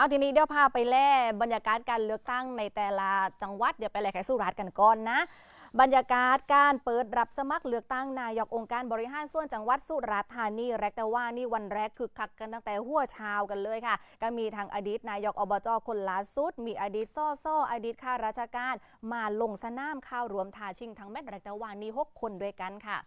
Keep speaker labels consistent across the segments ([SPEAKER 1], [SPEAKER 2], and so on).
[SPEAKER 1] เอาทีนี้เดี๋ยวพาไปแล่บรรยากาศการเลือกตั้งในแต่ละจังหวัดเดี๋ยวไปแล่แขกสุราษฎร์กันก่อนนะ บรรยากาศการเปิดรับสมัครเลือกตั้งนายกองค์การบริหารส่วนจังหวัดสุราษฎร์ธานีแรกแต่ว่านี่วันแรกคือคักกันตั้งแต่หัวเช้ากันเลยค่ะ ก็มีทางอดีตนายกอบจคนล่าสุด มีอดีตซ่อซ่ออดีตข้าราชการ มาลงสนามข้าวรวมทาชิงทั้งแมตช์แรกแต่ว่านี่หกคนด้วยกันค่ะ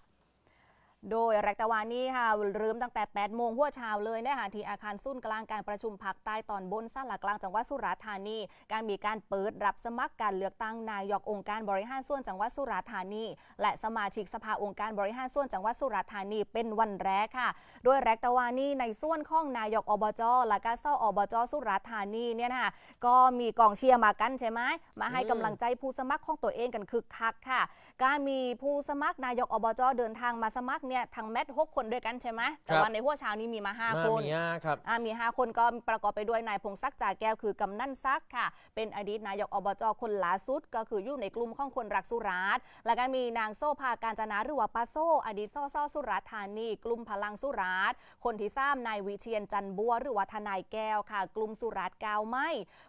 [SPEAKER 1] โดยแรกตะวันนี้ค่ะเริ่มตั้งแต่ 8 โมงหัวเช้าเลยนะคะที่อาคารซุ่นกลางการประชุมภาคใต้ตอนบนสารกลางจังหวัดสุราษฎร์ธานี การมีการเปิดรับสมัครการเลือกตั้งนายกองค์การบริหารส่วนจังหวัดสุราษฎร์ธานี และสมาชิกสภาองค์การบริหารส่วนจังหวัดสุราษฎร์ธานีเป็นวันแรกค่ะ โดยแรกตะวันนี้ในส่วนข้องนายกอบจและก็เศร้าอบจสุราษฎร์ธานีเนี่ยนะคะก็มีกองเชียร์มากันใช่ไหมมาให้กำลังใจผู้สมัครของตัวเองกันคึกคักค่ะ การมีผู้สมัครนายกอบจเดินทางมาสมัครเนี่ยทางแมทหกคนด้วยกันใช่ไหมแต่
[SPEAKER 2] ครับ
[SPEAKER 1] ว่าในหัวเช้านี้มีมา
[SPEAKER 2] มา
[SPEAKER 1] 5คน
[SPEAKER 2] มีอะครับ
[SPEAKER 1] อ่ามี5คนก็ประกอบไปด้วยนายพงศักดิ์จ่าแก้วคือกำนันซักค่ะ เป็นอดีตนายกอบจคนล่าสุด ก็คืออยู่ในกลุ่มของคนรักสุราษฎร์แล้วก็มีนางโซภาการจนาหรือว่าปาโซ อดีตซ่อซ่อสุราษฎร์ธานี กลุ่มพลังสุราษฎร์คนที่สามนายวิเชียนจันทร์บัวหรือว่าทนายแก้วค่ะ กลุ่มสุราษฎร์กาวไม้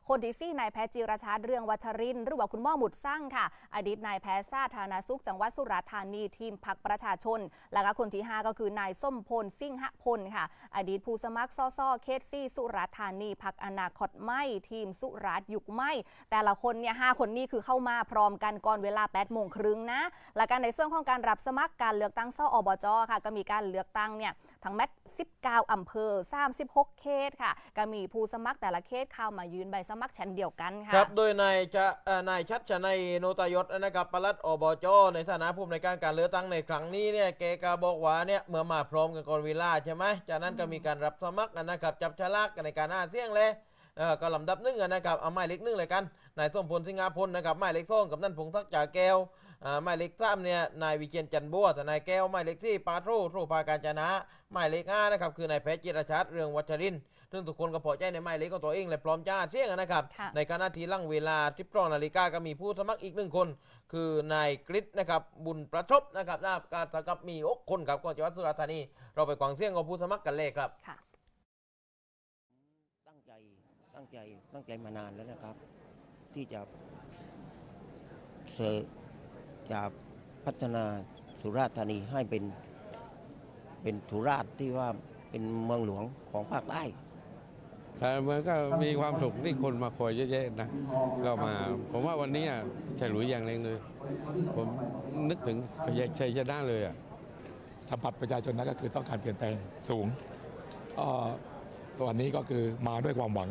[SPEAKER 1] คนที่สี่นายแพทย์จิรชาติเรืองวัชรินทร์หรือว่าคุณหม่อหมุดสร้างค่ะ อดีตนายแพทย์สาธารณสุขจังหวัดสุราษฎร์ธานีทีมพักประชาชน แล้วก็คนที่ 5 ก็คือนายส้มพลซิ่งหพลค่ะ อดีตผู้สมัครซ่อซ่อเขตซี่สุราธานีพักอนาคตไม่ทีมสุราษยุกไม่ แต่ละคนเนี่ยหคนนี้คือเข้ามาพร้อมกันก่อนเวลา8โมงครึ่งนะ และการในส่วนของการรับสมัครการเลือกตั้งซ่ออบจค่ะ ก็มีการเลือกตั้งเนี่ยทั้งแมต19อำเภอ 36 เขตค่ะ ก็มีผู้สมัครแต่ละเขตเข้ามายืนใบสมัครเช่นเดียวกันค่ะ
[SPEAKER 2] ครับโดยนายจะนายชัดชนัยโนตยศนะครับปลัดอบจในฐานะผู้ในวยการการเลือกตั้งในครั้งนี้เนี่ยแกก็บอกว่าเนี่ยเมื่อมาพร้อมกันก่อนเวลาใช่ไหมจากนั้นก็มีการรับสมัครกันนะครับจับฉลากกันในการหาเสียงเลยเออก็ลำดับหนึ่งกันะครับเอาไม้เลขหนึ่งเลยกันนายส้มพลสิงหาพลนะครับไม้เลขสองกับนั่นพงทักษ์จ่าแก้ว หมายเลขสามเนี่ยนายวิเชียนจันทร์บัวแต่นายแก้วหมายเลขที่ปาโทรโทรพาการจนะหมายเลขห้านะครับคือนายแพทย์จิรชัดเรืองวัชรินทร์ซึ่งทุกคนก็พอใจในหมายเลขของตัวเองและพร้อมจะหาเสียงอะนะครับ
[SPEAKER 1] ค่ะ
[SPEAKER 2] ในขณะที่หลั่งเวลาที่ปรองนาฬิกาก็มีผู้สมัครอีกหนึ่งคน คือนายกฤษนะครับบุญประทบนะครับนะการสกับมีอกคนครับก็จังหวัดสุราษฎร์ธานีเราไปกวางเสียงของผู้สมัครกันเลยครับ
[SPEAKER 1] ค่ะ
[SPEAKER 3] ตั้งใจตั้งใจตั้งใจมานานแล้วนะครับ ที่จะเสริ จะพัฒนาสุราษฎร์ธานีให้เป็นเป็นสุราษฎร์ที่ว่าเป็นเมืองหลวงของภาคใต้
[SPEAKER 4] แต่มันก็มีความสุขที่คนมาคอยเยอะแยะนะก็มา ผมว่าวันนี้อะฉลุยอย่างแรงเลย ผมนึกถึงพยาชัยชนะเลยอะ
[SPEAKER 5] สัมผัสประชาชนนั้นก็คือต้องการเปลี่ยนแปลงสูงก็วันนี้ก็คือมาด้วยความหวัง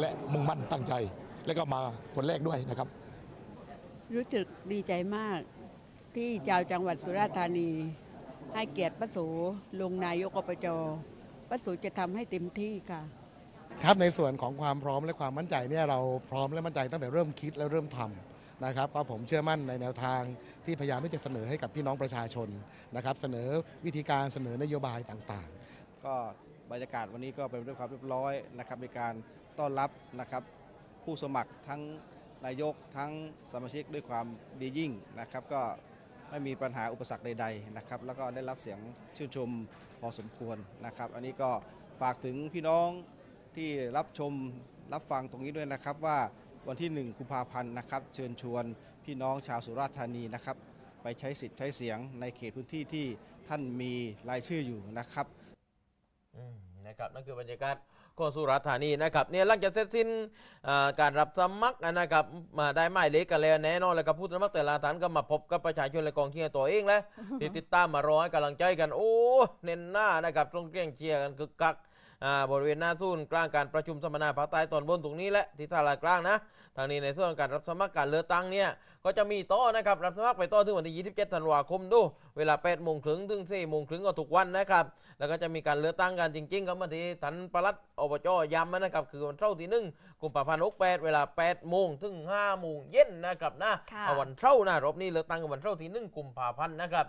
[SPEAKER 5] และมุ่งมั่นตั้งใจ และก็มาคนแรกด้วยนะครับ
[SPEAKER 6] รู้สึกดีใจมาก ที่ชาวจังหวัดสุราษฎร์ธานี ให้เกียรติป้าสูลงนายกอบจป้าสูจะทำให้เต็มที่ค่ะ
[SPEAKER 7] ครับในส่วนของความพร้อมและความมั่นใจเนี่ยเราพร้อมและมั่นใจตั้งแต่เริ่มคิดและเริ่มทำนะครับก็ผมเชื่อมั่นในแนวทางที่พยายามที่จะเสนอให้กับพี่น้องประชาชนนะครับ เสนอวิธีการเสนอนโยบายต่างๆ
[SPEAKER 8] ก็บรรยากาศวันนี้ก็เป็นไปด้วยความเรียบร้อยนะครับในการต้อนรับนะครับผู้สมัครทั้ง นายกทั้งสมาชิกด้วยความดียิ่งนะครับ ก็ไม่มีปัญหาอุปสรรคใดๆนะครับ แล้วก็ได้รับเสียงชื่นชมพอสมควรนะครับ อันนี้ก็ฝากถึงพี่น้องที่รับชมรับฟังตรงนี้ด้วยนะครับว่าวันที่ 1 กุมภาพันธ์นะครับเชิญชวนพี่น้องชาวสุราษฎร์ธานีนะครับ ไปใช้สิทธิ์ใช้เสียงในเขตพื้นที่ที่ท่านมีรายชื่ออยู่นะครับ
[SPEAKER 2] อื นะครับนั่นคือบรรยากาศของสุราษฎร์ธานีนะครับเนี่ยหลังจากเสร็จสิ้นอ่าการรับสมัครนะครับมาได้หมายเลขกันแล้วแน่นอนแล้วกับผู้สมัครแต่ละท่านก็มาพบกับประชาชนและกองเชียร์ตัวเองแล้วที่ติดตามมารอให้กำลังใจกันโอ้เน้นหน้านะครับตรงเกรียงเชียร์กันคึกคักอ่า บริเวณหน้าศูนย์กลางการประชุมสัมมนาภาคใต้ตอนบนตรงนี้แหละที่ท่าลากลางนะทางนี้ในส่วนของการรับสมัครการเลือกตั้งเนี่ยก็จะมีโต๊ะนะครับรับสมัครไปโต๊ะถึงวันที่ 27 ธันวาคมดูเวลา8โมงครึ่งถึง4โมงครึ่งก็ทุกวันนะครับแล้วก็จะมีการเลือกตั้งกันจริงๆก็มาที่ทันปลัดอบจย้ำนะครับคือวันเสาร์ที่หนึ่งกุมภาพันธ์68เวลา8โมงถึง5โมงเย็นนะครับนะ
[SPEAKER 1] ค่ะ
[SPEAKER 2] เอาวันเสาร์นะรอบนี้เลือกตั้งกันวันเสาร์ที่หนึ่งกุมภาพันธ์นะครับ